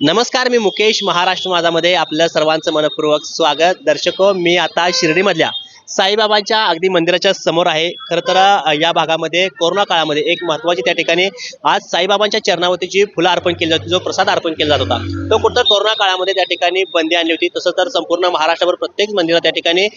नमस्कार मी मुकेश महाराष्ट्र माझामध्ये आपलं सर्वांचं मनपूर्वक स्वागत. दर्शको मी आता शिर्डीमधल्या साईबाबांच्या अगदी मंदिराच्या समोर आहे. खरं तर या भागामध्ये कोरोना काळामध्ये एक महत्वाची त्या ठिकाणी आज साईबाबांच्या चरणावरती जी फुलं अर्पण केली जाते जो प्रसाद अर्पण केला जात होता तो कुठं कोरोना काळामध्ये त्या ठिकाणी बंदी आणली होती. तसं तर संपूर्ण महाराष्ट्रभर प्रत्येक मंदिरात त्या ठिकाणी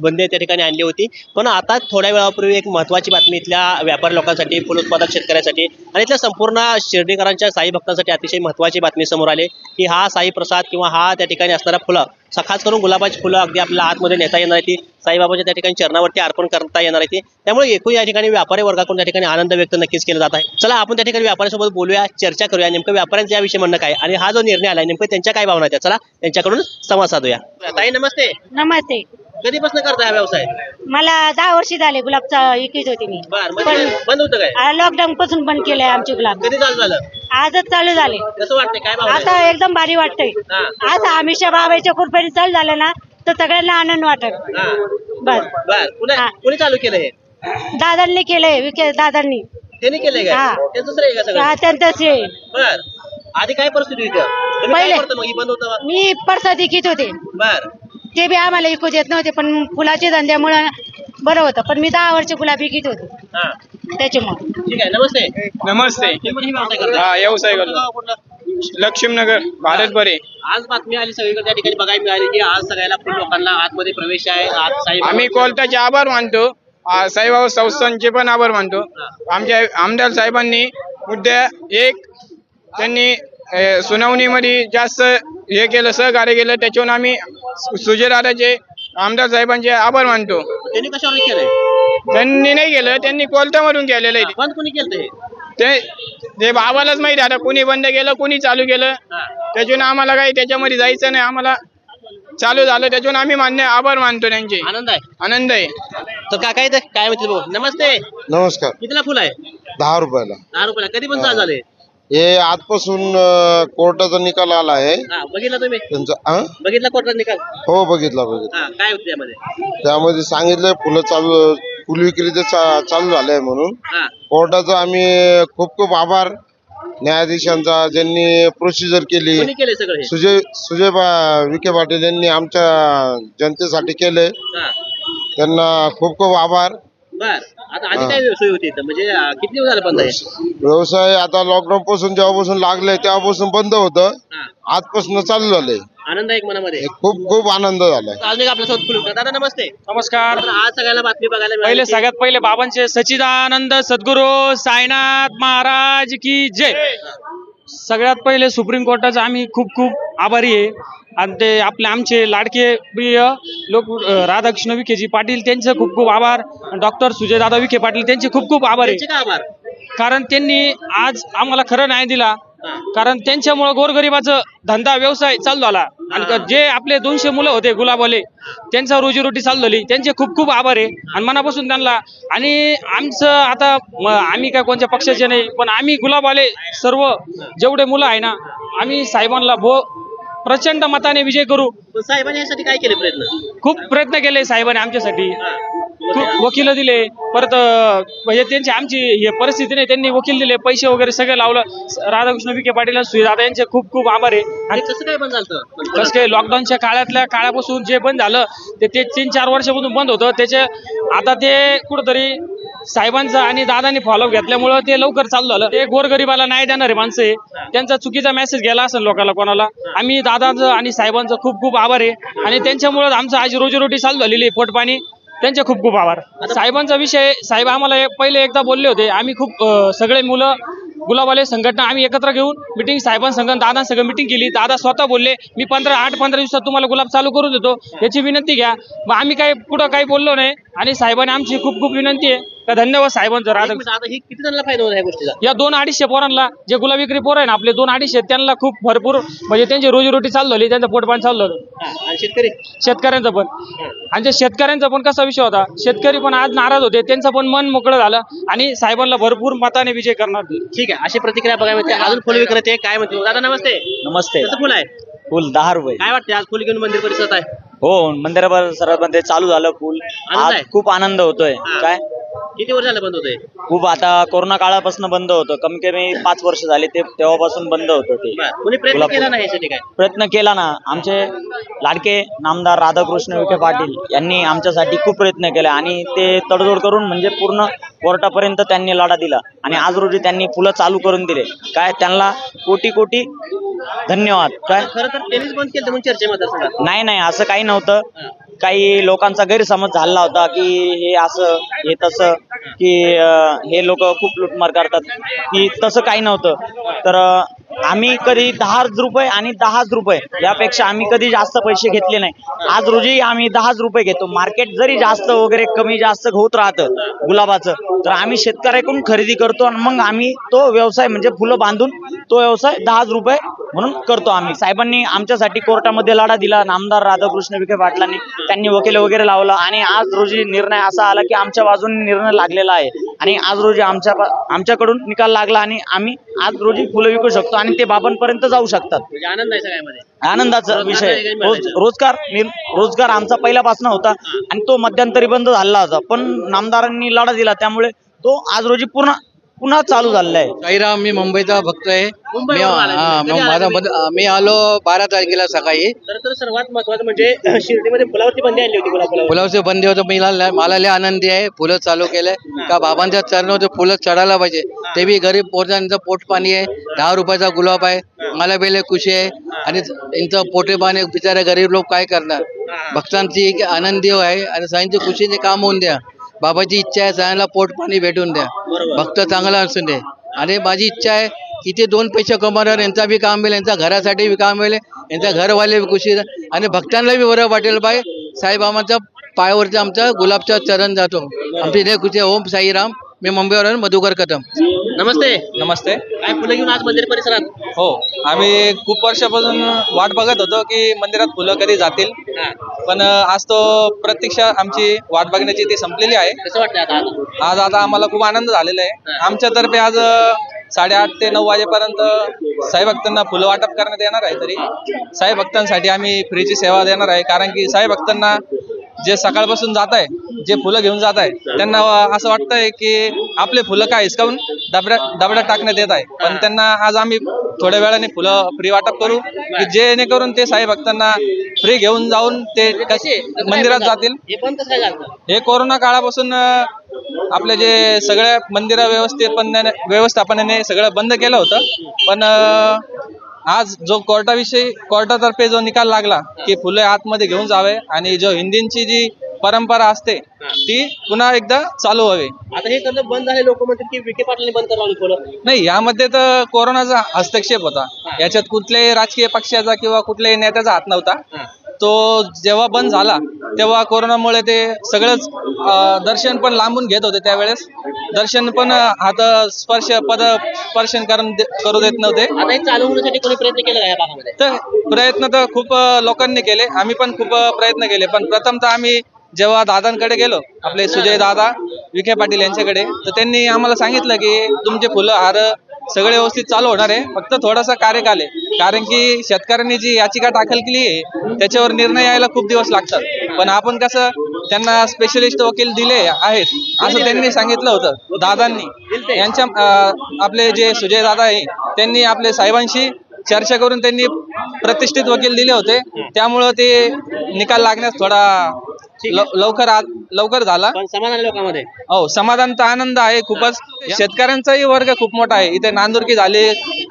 बंदी त्या ठिकाणी आणली होती. पण आता थोड्या वेळापूर्वी एक महत्त्वाची बातमी इथल्या व्यापारी लोकांसाठी फुल उत्पादक शेतकऱ्यांसाठी आणि इथल्या संपूर्ण शिर्डीकरांच्या साई भक्तांसाठी अतिशय महत्त्वाची बातमी समोर आली की हा साई प्रसाद किंवा हा त्या ठिकाणी असणारा फुलं खास करून गुलाबाची फुलं अगदी आपल्याला आतमध्ये नेता येणार आहे ती साईबाबाच्या त्या ठिकाणी चरणावरती अर्पण करता येणार आहे ती त्यामुळे एकूण या ठिकाणी व्यापारी वर्गाकडून त्या ठिकाणी आनंद व्यक्त नक्कीच केला जात आहे. चला आपण त्या ठिकाणी व्यापाऱ्यांसोबत बोलूया चर्चा करूया नेमकं व्यापाऱ्यांचा याविषयी म्हणणं काय आणि हा जो निर्णय आला नेमकं त्यांच्या काय भावना आहेत? चला त्यांच्याकडून संवाद साधूया. ताई नमस्ते. नमस्ते. कधीपासून करता हा व्यवसाय? मला दहा वर्ष झाले गुलाबचा विकत होती मी. बंद होतं काय? लॉकडाऊन पासून बंद केलंय आमचे गुलाब. कधी चालू झालं? आजच चालू झाले. कसं वाटतंय? काय भावना आहे? आता एकदम भारी वाटतंय. हा. आज आमिषा बाबाच्या कृपेने चालू झालं ना तर सगळ्यांना आनंद वाटत. बस. बर. पुन्हा हा. कोणी चालू केलं हे? दादांनी केलंय दादांनी. त्यांनी केलंय हा. काय त्यांचं श्रेय का सगळं? हा, त्यांचं श्रेय बर. आधी काय परिस्थिती होती? तुम्ही काय पहिले. करता मग? ही बंद होतं मी प्रसाद विकत होते. बर. ते बी आम्हाला विकू देत नव्हते पण फुलाच्या धंद्यामुळं बरं होतं. पण मी दहा वर्ष गुलाब विकत होते. हा. त्याच्यामुळे. ठीक आहे नमस्ते. नमस्ते. तुम्ही पण ही व्यवसाय करता? हा, व्यवसाय करतो. कुठलं गाव कुठलं? लक्ष्मीनगर भारत बरे. आज बातमी आली सगळीकडे त्या ठिकाणी बघायला मिळाली की आज सगळ्याला फुल लोकांना आतमध्ये प्रवेश आहे. आज आम्ही कोलताचे आभार मानतो. आ, साईबाबा संस्थांचे पण आभार मानतो. आमच्या आमदार साहेबांनी मुद्द्या एक त्यांनी अ, सुनावणीमध्ये जास्त हे केलं सहकार्य केलं. त्याच्यावरून आम्ही सु- सुजयदादाचे आमदार साहेबांचे आभार मानतो. त्यांनी कशावर केलंय? त्यांनी नाही केलं त्यांनी कोलतामधून केलेलं आहे. बंद कोणी केलं हे ते ते बाबालाच माहिती आता कोणी बंद केलं कोणी चालू केलं. हा. त्याच्यावरून आम्हाला काही त्याच्यामध्ये जायचं नाही आम्हाला चालू झालं. त्याच्यावरून आम्ही मान्य आभार मानतो त्यांचे. आनंद आहे? आनंद आहे. तर काका इथं काय म्हणते बघू? नमस्ते. नमस्कार. कितीला फुल आहे? दहा रुपयाला. दहा रुपयाला. कधी पण चालू झाले? हे आजपासून अं, कोर्टाचा निकाल आला आहे. हा बघितला तुम्ही? त्यांचा अं? बघितला कोर्टात निकाल? हो बघितला बघितला. हा काय होतं त्यामध्ये? त्यामध्ये सांगितलंय फुलं चालू फुल विक्री चा, चालू झालंय म्हणून. हा. कोर्टाचा आम्ही खूप खूप आभार. न्यायाधीशांचा ज्यांनी प्रोसिजर केली. कोणी केले सगळं हे? सुजय सुजय बा- विखे पाटील यांनी आमच्या जनतेसाठी केले हा. त्यांना खूप खूप आभार. बर. आता आधी काय सोय होती इथं? म्हणजे अं, किती दिवस झालं बंद आहे? व्यवसाय आता लॉकडाऊन पासून जेव्हापासून लागले तेव्हापासून बंद होतं. हा. आजपासून चालू झालंय आनंद आहे एक मनामध्ये? खूप खूप आनंद झालाय अजून एक आपल्यासोबत फुल दादा नमस्ते. नमस्कार. तर आज सगळ्यांना बातमी बघायला मिळाली पहिले की- सगळ्यात पहिले बाबांचे सच्चिदानंद सद्गुरू साईनाथ महाराज की जय. सगळ्यात पहिले सुप्रीम कोर्टाचा आम्ही खूप खूप आभारी आहे. आणि ते आपले आमचे लाडके प्रिय लोक राधाकृष्ण विखेजी पाटील त्यांचे खूप खूप आभार. डॉक्टर सुजयदादा विखे पाटील त्यांचे खूप खूप आभार आहे. आभार? कारण त्यांनी आज आम्हाला खरं न्याय दिला. कारण त्यांच्यामुळे गोरगरिबाचं धंदा व्यवसाय चालू झाला. आणि जे आपले दोनशे मुलं होते गुलाबवाले त्यांचा रोजीरोटी चालू झाली त्यांचे खूप खूप आभार आहे. आणि मनापासून त्यांना आणि आमचं आता आम्ही काय कोणत्या पक्षाचे नाही पण आम्ही गुलाबवाले सर्व जेवढे मुलं आहे ना आम्ही साहेबांना भो प्रचंड मताने विजय करू. पण साहेबांनी यासाठी काय केले प्रयत्न? खूप प्रयत्न केले साहेबांनी आमच्यासाठी. खूप वकील दिले. परत अं, म्हणजे त्यांची आमची हे परिस्थिती नाही त्यांनी वकील दिले. पैसे वगैरे सगळं लावलं. राधाकृष्ण विखे पाटील आणि सुजाता यांचे खूप खूप आभार आहे. आणि आणि कसं काय बंद झालं कसं काय? लॉकडाऊनच्या काळातल्या काळापासून जे बंद झालं ते ते तीन चार वर्षापासून बंद होतं. त्याचे आता ते कुठंतरी साहेबांचं आणि दादानी फॉलोअप घेतल्यामुळं ते लवकर चालू झालं. ते गोरगरिबाला न्याय देणारे माणसं आहे. त्यांचा चुकीचा मेसेज गेला असेल लोकांना कोणाला. आम्ही दादांचं आणि साहेबांचं खूप खूप आभार आहे. आणि त्यांच्यामुळं आमचं आज रोजीरोटी चालू झालेली आहे पोटपाणी. त्यांचे खूप खूप आभार. साहेबांचा विषय साहेब आम्हाला पहिले एकदा बोलले होते आम्ही खूप सगळे मुलं गुलाबवाले संघटना आम्ही एकत्र घेऊन मिटिंग साहेबांसंग दादांसंग मिटिंग केली. दादा स्वतः बोलले मी पंधरा आठ पंधरा दिवसात तुम्हाला गुलाब चालू करून देतो. याची विनंती घ्या. मग आम्ही काही पुढं काही बोललो नाही. आणि साहेबांनी आमची खूप खूप विनंती आहे. का धन्यवाद साहेबांचं आता ही किती जणांना फायदा होणार या गोष्टीचा? या दोन अडीचशे पोरांना जे गुलाब विक्री पोरं आहे ना आपले दोन अडीचशे त्यांना खूप भरपूर म्हणजे त्यांची रोजीरोटी चालू झाली त्यांचं पोटपाणी चालू झालं हा, आणि शेतकरी? शेतकऱ्यांचं पण. आणि जे शेतकऱ्यांचा पण कसा विषय होता शेतकरी पण आज नाराज होते त्यांचं पण मन मोकळं झालं आणि साहेबांना भरपूर मताने विजय करणार ते. ठीक आहे अशी प्रतिक्रिया बघायला मिळते. अजून फुल विक्रेते काय म्हणते दादा नमस्ते. नमस्ते. कसं फुल आहे फुल दहा रुपये. काय वाटते आज फुल घेऊन मंदिर परिसरात आहे? हो मंदिरावर सर्वात मध्ये चालू झालं फुल. आहे? खूप आनंद होतोय. हा. काय? किती वर्ष झालं बंद होतंय? खूप आता कोरोना काळापासून बंद होतं. कमी कमी पाच वर्ष झाले ते तेव्हापासून बंद होतं ते. बरं. कोणी प्रयत्न केला नाही यासाठी काय? प्रयत्न केला ना. आमचे लाडके नामदार राधाकृष्ण विखे पाटील यांनी आमच्यासाठी खूप प्रयत्न केले आणि ते तडजोड करून म्हणजे पूर्ण कोर्टापर्यंत त्यांनी लढा दिला. आणि आज रोजी त्यांनी फुलं चालू करून दिले. काय? त्यांना कोटी कोटी धन्यवाद. काय? खरं तर टेनिस बंद केलं म्हणून चर्चे मतदारसंघात नाही नाही. असं काही नव्हतं. काही लोकांचा गैरसमज झाला होता की हे असं हे तसं की हे लोक खूप लुटमार करतात की तसं काही नव्हतं. तर आम्ही कधी दहाच रुपये आणि दहाच रुपये यापेक्षा आम्ही कधी जास्त पैसे घेतले नाही. आज रोजी आम्ही दहाच रुपये घेतो. मार्केट जरी जास्त वगैरे कमी जास्त होत राहतं गुलाबाचं तर आम्ही शेतकऱ्याकडून खरेदी करतो आणि मग आम्ही तो व्यवसाय म्हणजे फुलं बांधून तो व्यवसाय दहाच रुपये म्हणून करतो आम्ही. साहेबांनी आमच्यासाठी कोर्टामध्ये लढा दिला. नामदार राधाकृष्ण विखे पाटलांनी त्यांनी वकील वगैरे लावलं आणि आज रोजी निर्णय असा आला की आमच्या बाजूने निर्णय लागलेला आहे. आणि आज रोजी आमच्या आमच्याकडून निकाल लागला आणि आम्ही आज रोजी फुलं विकू शकतो आणि ते बाबांपर्यंत जाऊ शकतात. म्हणजे आनंद आहे सगळ्यामध्ये. आनंदाचा विषय रोज. रोजगार रोजगार आमचा पहिल्यापासून होता आणि तो मध्यंतरी बंद झाला होता. पण नामदारांनी लढा दिला त्यामुळे तो आज रोजी पूर्ण पुन्हा चालू झालेला आहे साईराम मी मुंबईचा भक्त आहे. मी मुंबईवरून आलाय हा, तुम्ही. मग कधी माझा आलाय बद- मी आलो बारा तारखेला सकाळी. तर तर सर्वात महत्वाचं म्हणजे शिर्डीमध्ये फुलावरती बंदी आणली होती गुलाब फुलावर. फुलाचे बंदी होतं मी ला- मला लय आनंदी आहे. फुलं चालू केलंय. का बाबांच्या चरणावर फुलं चढायला पाहिजे. ते बी गरीब पोरांचं पोट पाणी आहे. दहा रुपयाचा गुलाब आहे. मला बेले खुशी आहे. आणि यांचं पोटे पाणी बिचारे गरीब लोक काय करणार? भक्तांची एक आनंदी आहे. आणि साईंची खुशीचे काम होऊन द्या. बाबाची इच्छा आहे सगळ्यांना पोट पाणी भेटून द्या. भक्त चांगला असून दे. आणि माझी इच्छा आहे की ते दोन पैसे कमवणार यांचा बी काम मिळेल यांच्या घरासाठी बी काम मिळेल यांच्या घरवाले बी खुशी आणि भक्तांना बी बरं वाटेल बाय साईबाबांच्या पायावरती आमचा गुलाबचा चरण जातो. आमची लय खुशी. ओम साईराम. मी मुंबईवरून मधुकर कदम. नमस्ते. नमस्ते. काय फुलं घेऊन आज मंदिर परिसरात? हो आम्ही खूप वर्षापासून वाट बघत होतो की मंदिरात फुलं कधी जातील. पण आज तो प्रतीक्षा आमची वाट बघण्याची ती संपलेली आहे. कसं वाटतंय आता? आज? आज आता आम्हाला खूप आनंद झालेला आहे. आमच्यातर्फे आज अं, साडेआठ ते नऊ वाजेपर्यंत साई भक्तांना फुलं वाटप करण्यात येणार आहे तरी. साई भक्तांसाठी आम्ही फ्रीची सेवा देणार आहे. कारण की साई भक्तांना जे सकाळपासून जात आहे जे फुलं घेऊन जात आहे त्यांना असं वाटतंय की आपले फुलं काय हिसकावून डबड्या डबड्यात टाकण्यात येत आहे पण त्यांना आज आम्ही थोड्या वेळाने फुलं फ्री वाटप करू की जेणेकरून ते साई भक्तांना फ्री घेऊन जाऊन ते कसे? मंदिरात जातील हे कोरोना काळापासून आपले जे सगळ्या मंदिरा व्यवस्थित व्यवस्थापनाने सगळं बंद केलं होतं पण आज जो कोर्टाविषयी कोर्टातर्फे जो निकाल लागला की फुले आतमध्ये घेऊन जावे आणि जो हिंदींची जी परंपरा असते ती पुन्हा एकदा चालू व्हावी. आता हे करणं बंद झाले लोक म्हणतात की विखे पाटलांनी बंद करावं फुलं नाही यामध्ये तर कोरोनाचा हस्तक्षेप होता. याच्यात कुठल्याही राजकीय पक्षाचा किंवा कुठल्याही नेत्याचा हात नव्हता. तो जेव्हा बंद झाला तेव्हा कोरोनामुळे ते सगळंच दर्शन पण लांबून घेत होते त्यावेळेस. दर्शन पण हात स्पर्श पद स्पर्शन करून करू देत नव्हते. चालू होण्यासाठी कोणी प्रयत्न केला तर प्रयत्न तर खूप लोकांनी केले. आम्ही पण खूप प्रयत्न केले. पण प्रथमतः आम्ही जेव्हा दादांकडे गेलो आपले सुजय दादा विखे पाटील यांच्याकडे तर त्यांनी आम्हाला सांगितलं की तुमचे फुलं हार सगळे व्यवस्थित चालू होणार आहे. फक्त थोडासा कार्यकाल आहे. कारण की शेतकऱ्यांनी जी याचिका दाखल केली आहे त्याच्यावर निर्णय यायला खूप दिवस लागतात. पण आपण कसं त्यांना स्पेशलिस्ट वकील दिले आहेत असं त्यांनी सांगितलं होतं. दादांनी. यांच्या आपले जे सुजय दादा आहे त्यांनी आपले साहेबांशी चर्चा करून त्यांनी प्रतिष्ठित वकील दिले होते. त्यामुळं ते निकाल लागण्यास थोडा लव- लवकर आ- लवकर झाला. पण समाधान लोकांमध्ये. हो समाधान तर आनंद आहे खूपच. शेतकऱ्यांचाही वर्ग खूप मोठा आहे. इथे नांदुरकी झाले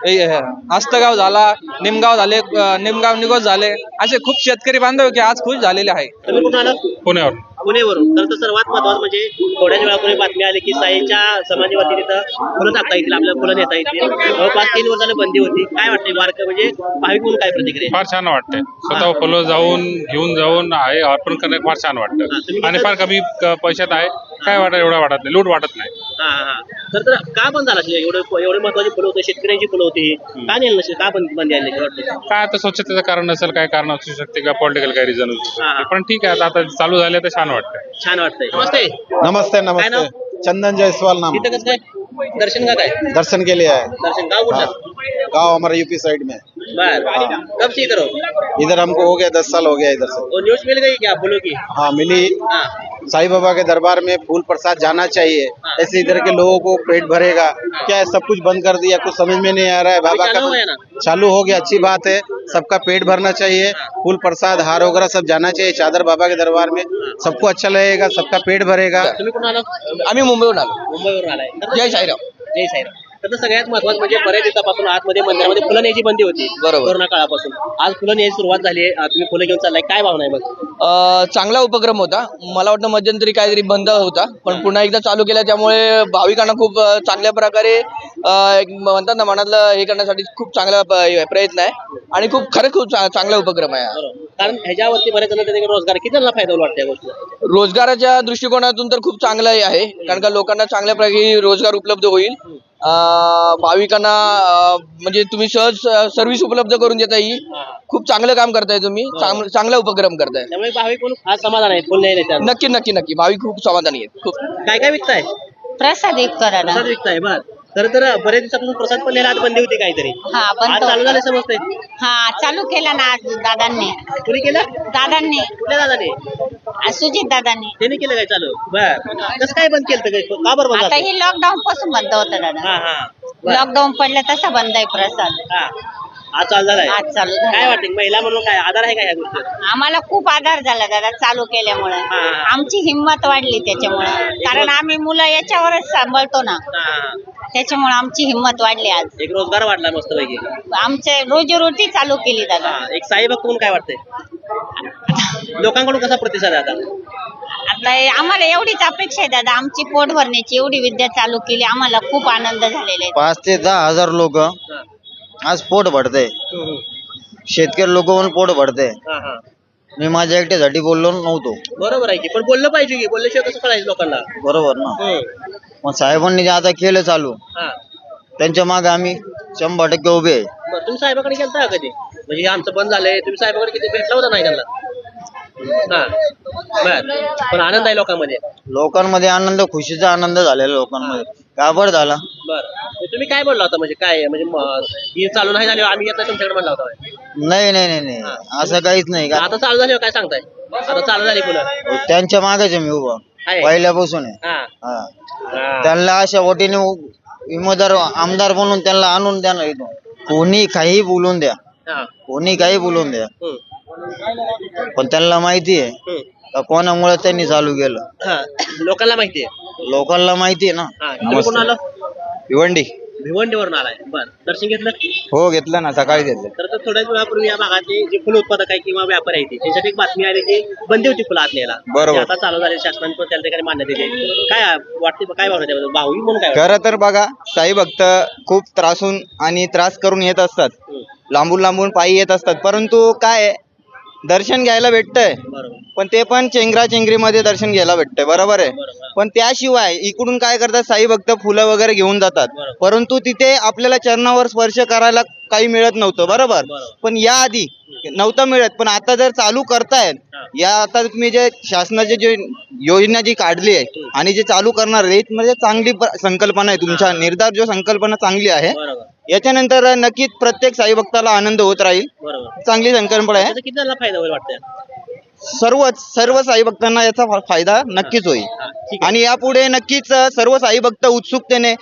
ए, आस्तगाव झाला निमगाव झाले अ, निमगाव निगोज झाले. असे खूप शेतकरी बांधव की आज खुश झालेले आहे. तुम्ही कुठून आला पुण्यावर पुणेवरून. तर तर सर्वात महत्वाचं म्हणजे थोड्याच वेळापूर्वी बातमी आली की साईच्या समाधीवरती तिथं फुलं टाकता येतील आपल्याला फुलं नेता येतील. जवळपास तीन वर्षाला बंदी होती. काय वाटतंय वारक म्हणजे भाविक म्हणून काय प्रतिक्रिया फार छान वाटते स्वतः फॉलो जाऊन घेऊन जाऊन आहे अर्पण करणे फार छान वाटतं. आणि फार कमी पैशात आहे. काय वाटत? एवढा वाटत नाही. लूट वाटत नाही. हा हा. तर तर का बंद झाला? असेल? एवढे एवढे महत्वाची फुलं होती शेतकऱ्यांची फुलं होती. का नेलं नसेल? का बंद बंदी वाटतं. काय आता स्वच्छतेचं कारण नसेल काय कारण असू शकते का? पॉलिटिकल काय रिझन असू हा, हा. शकते पण ठीक आहे आता आता चालू झाले तर छान वाटतंय. छान वाटतंय. नमस्ते. नमस्ते नाव? नमस्ते. चंदन जायसवाल नाम. तिथं कसं काय? दर्शन का काय? दर्शन के लिए आए दर्शन गाव कुठलं? गांव हमारा यूपी साइड में बर कब से इधर हो? इधर हमको हो गया दस साल हो गया इधर से। वो न्यूज़ मिल गई क्या फूलों की? हाँ मिली। हाँ। साईं बाबा के दरबार में फूल प्रसाद जाना चाहिए। ऐसे इधर के लोगों को पेट भरेगा। क्या है सब कुछ बंद कर दिया कुछ समझ में नहीं आ रहा है। बाबा हो? का चालू हो गया अच्छी बात है। सबका पेट भरना चाहिए। फूल प्रसाद हार वगैरह सब जाना चाहिए चादर बाबा के दरबार में। सबको अच्छा लगेगा सबका पेट भरेगा। तुम्ही कुठून आलो? आम्ही मुंबईहून आलो. मुंबईवरून आलाय. जय साईराम. जय साईराम. तर सगळ्यात महत्वाचं म्हणजे बऱ्याच दिवसापासून आतमध्ये मंदिरामध्ये फुलं न्यायची बंदी होती. बरोबर. कोरोना काळापासून. आज फुलं न्यायची सुरुवात झाली आहे. अं, तुम्ही फुलं घेऊन चाललाय. काय भावना आहे अ, चांगला उपक्रम होता. मला वाटतं मध्यंतरी काहीतरी बंद होता. पण पुन्हा एकदा चालू केला त्यामुळे भाविकांना खूप अ, चांगल्या प्रकारे अ, एक म्हणतात ना मनातलं हे करण्यासाठी खूप चांगला प- प्रयत्न आहे. आणि खूप खरं खूप चा- चांगला उपक्रम आहे हा. कारण ह्याच्यावरती बऱ्याच जण त्यांनी रोजगार किती जणांना फायदा वाटतं या गोष्टीला? रोजगाराच्या दृष्टिकोनातून तर खूप चांगलं आहे. कारण का लोकांना चांगल्या प्रकारे रोजगार उपलब्ध होईल. भाविकांना म्हणजे तुम्ही सहज सर्व्हिस उपलब्ध करून देता येईल खूप चांगलं काम करताय तुम्ही. चांग- चांगला उपक्रम करताय. त्यामुळे भाविक म्हणून आज समाधान आहे फुल नाही त्यात नक्की नक्की नक्की. भाविक खूप समाधानी आहेत. खूप. काय काय विकताय? प्रसाद एक करायला प्रसाद विकताय बर. खरं तर बरेच दिवसापासून प्रसाद पण न्यायला आज बंदी होती काहीतरी. हा आज चालू झाले समजतंय हा? चालू केला ना आज दादांनी. कुणी केलं? दादांनी. कुठल्या दादाने? सुजित दादांनी. त्यांनी केलं काय चालू? बर. कसं काय बंद केलं काय का बरं बंद आता झालं? हे लॉकडाऊन पासून बंद होतं दादा. हा हा. बर. लॉकडाऊन पडलं तसा बंद आहे प्रसाद. हा. आज चालू झालाय? आज चालू झाला. काय वाटतं महिला म्हणून काय आधार आहे का या गोष्टी आम्हाला खूप आधार झाला दादा चालू केल्यामुळे. हा. आमची हिंमत वाढली त्याच्यामुळे. कारण आम्ही मुलं याच्यावरच सांभाळतो ना. त्याच्यामुळे आमची हिंमत वाढली आज. एक रोजगार वाढला मस्त पैकी आमचे रोजीरोटी चालू केली दादा. एक साई भक्त म्हणून काय वाटतंय? लोकांकडून कसा प्रतिसाद आहे आता? आता हे आम्हाला एवढीच अपेक्षा आहे दादा. आमची पोट भरण्याची एवढी विद्या चालू केली. आम्हाला खूप आनंद झालेला आहे. पाच ते दहा हजार लोक आज पोट भरते शेतकरी लोक पण पोट भरते मी माझ्या एकट्यासाठी बोललो नव्हतो. बरोबर आहे की पण बोललं पाहिजे की बोलल्याशिवाय कसं कळायचं लोकांना? बरोबर ना. हम्म. मग साहेबांनी जे आता केलं चालू हा. त्यांच्या मागे आम्ही शंभर टक्के उभे आहे. बरं तुम्ही साहेबाकडे गेलता का कधी? म्हणजे हे आमचं बंद झालंय तुम्ही साहेबाकडे किती भेटला होता नाही त्यांना? हा. बर. पण आनंद आहे लोकांमध्ये. लोकांमध्ये आनंद खुशीचा आनंद झालेला लोकांमध्ये. का बरं झाला? बरं. तुम्ही काय बोलला होता? म्हणजे काय म्हणजे म- ही चालू नाही झाली आम्ही येत नाही तुमच्याकडे म्हणला होता नाही नाही नाही नाही. असं काहीच नाही. का आता चालू झाली काय सांगताय? आता चालू झाली पुन्हा त्यांच्या मागेच आहे मी उभा. आहे. पहिल्यापासून आहे. हा. हा. हा. त्यांना अशा वटीने इमदार आमदार बनवून त्यांना आणून द्या ना इथून. कोणी काही बोलून द्या. हा. कोणी काही बोलून द्या. हम्म. पण त्यांना माहिती आहे हम्म. का कोणामुळे त्यांनी चालू केलं? हा. लोकांना माहिती आहे. लोकांना माहिती आहे ना. हा. तुम्ही कोण आलं भिवंडी. भिवंडीवरून आलाय. बर. दर्शन घेतलं हो घेतलं ना. सकाळी घेतलं. तर थोड्याच वेळापूर्वी या भागातले जे फुल उत्पादक आहे किंवा व्यापारी आहे ते त्यांच्यात एक बातमी आली की बंदी होती फुलं आत न्यायला बरोबर. आता चालू झाले शासनाने पण त्या ठिकाणी मान्यता दिली काय वाटते काय भावना त्याबद्दल? भावी म्हणून काय वाटतं? खरं तर बघा साई भक्त खूप त्रासून आणि त्रास करून येत असतात. लांबून लांबून पायी येत असतात. परंतु काय आहे, दर्शन घ्यायला भेटतंय पण ते पण चेंगरा चेंगरीमध्ये दर्शन घ्यायला भेटतंय बरोबर आहे. पण त्याशिवाय इकडून काय करतात साई भक्त फुलं वगैरे घेऊन जातात. परंतु तिथे आपल्याला चरणावर स्पर्श करायला काही मिळत नव्हतं बरोबर. पण या आधी नव्हतं मिळत पण आता जर चालू करतायत. या आता तुम्ही जे शासनाची जे योजना जी काढली आहे आणि जे चालू करणार आहे म्हणजे चांगली संकल्पना आहे तुमच्या निर्धार जो संकल्पना चांगली आहे याच्यानंतर नक्कीच प्रत्येक साई भक्ताला आनंद होत राहील. बरोबर. चांगली संकल्पना आहे. त्याचा किती जणांना फायदा होईल वाटतं? सर्वच सर्व साई भक्तांना याचा फा- फायदा नक्कीच होईल. हा, ठीक आहे. आणि यापुढे नक्कीच अ, सर्व साई भक्त उत्सुकतेने.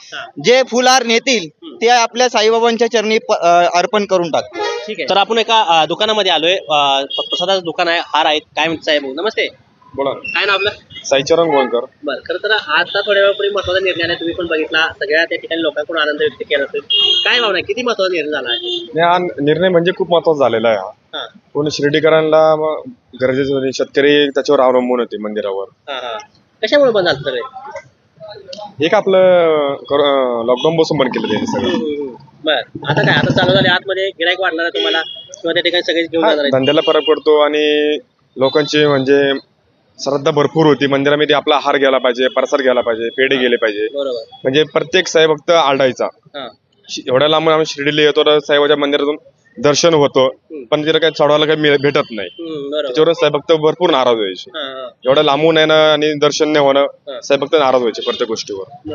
जे फुलहार नेतील ते आपल्या साईबाबांच्या चरणी प- अ, अर्पण करून टाक. ठीक आहे. तर आपण एका अं, दुकानामध्ये आलोय. अं, प्रसादाचं दुकान आहे हार आहेत काय म्हणत साहेब नमस्ते. बोला. काय नाव आपलं? साईचरण गोलकर बरं खरं तर आता थोड्या वेळापूर्वी महत्त्वाचा निर्णय आहे तुम्ही पण बघितला. सगळ्या त्या ठिकाणी लोकांकडून आनंद व्यक्त केला असेल. काय भावना आहे? किती महत्त्वाचा निर्णय झाला आहे? हा निर्णय म्हणजे खूप महत्त्वाचा झालेला आहे हा. हा. पूर्ण शिर्डीकरांना मग गरजेचं म्हणजे शेतकरी त्याच्यावर अवलंबून होते मंदिरावर. हा हा. कशामुळे बंद झालं सगळे? एक आपलं लॉकडाऊन बसून बंद केलं त्यांनी सगळं. बर आता काय आता चालू झाले. आतमध्ये गिरायक वाढणार आहे तुम्हाला? किंवा त्या ठिकाणी सगळे घेऊन हा, धंद्याला फरक पडतो आणि लोकांची म्हणजे श्रद्धा भरपूर होती. मंदिरामध्ये आपला हार गेला पाहिजे प्रसाद गेला पाहिजे पेढे गेले पाहिजे. बरोबर. म्हणजे प्रत्येक साई भक्त आरडायचा. हा. शि- एवढ्या लांबून आम्ही शिर्डीला येतो तर साईबाच्या मंदिरातून दर्शन होतं. पण तिला काही चढवायला काही मिळ- भेटत नाही. हम्म, बरोबर. त्याच्यावरून साईभक्त भरपूर नाराज व्हायचे. हा, हा. एवढं लांबून येणं आणि दर्शन नाही. होणं साईभक्त नाराज व्हायचे प्रत्येक गोष्टीवर.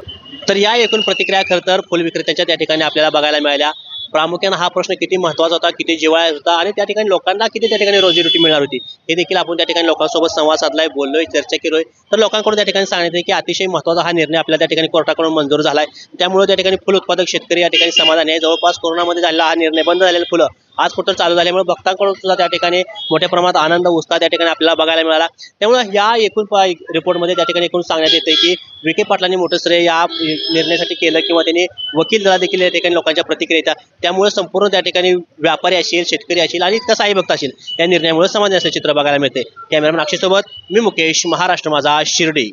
तर या एकूण प्रतिक्रिया खरं तर फुल विक्रेत्यांच्या त्या ठिकाणी आपल्याला बघायला मिळाल्या. प्रामुख्यानं हा प्रश्न किती महत्त्वाचा होता किती जिव्हाळ्याचा होता आणि त्या ठिकाणी लोकांना किती त्या ठिकाणी रोजीरोटी मिळणार होती? हे देखील आपण त्या ठिकाणी लोकांसोबत संवाद साधलाय बोललोय चर्चा केलोय. तर लोकांकडून त्या ठिकाणी सांगितलं की अतिशय महत्त्वाचा हा निर्णय आपल्या त्या ठिकाणी कोर्टाकडून मंजूर झालाय. त्यामुळे त्या ठिकाणी फुल उत्पादक शेतकरी या ठिकाणी समाधानी आहे. जवळपास कोरोनामध्ये झालेला हा निर्णय बंद झालेले फुलं आज कुठं चालू झाल्यामुळे भक्तांकडून सुद्धा त्या ठिकाणी मोठ्या प्रमाणात आनंद उत्साह त्या ठिकाणी आपल्याला बघायला मिळाला. त्यामुळे या एकूण रिपोर्टमध्ये त्या ठिकाणी एकूण सांगण्यात येते की विखे पाटलांनी मोठं श्रेय या निर्णयासाठी केलं किंवा त्यांनी वकील दला देखील या ठिकाणी लोकांच्या प्रतिक्रिया येतात त्यामुळे संपूर्ण त्या ठिकाणी व्यापारी असेल शेतकरी असेल आणि कसाही भक्त असेल या निर्णयामुळे समाज असल्याचे चित्र बघायला मिळते कॅमेरामॅन अक्षयसोबत मी मुकेश महाराष्ट्र माझा शिर्डी.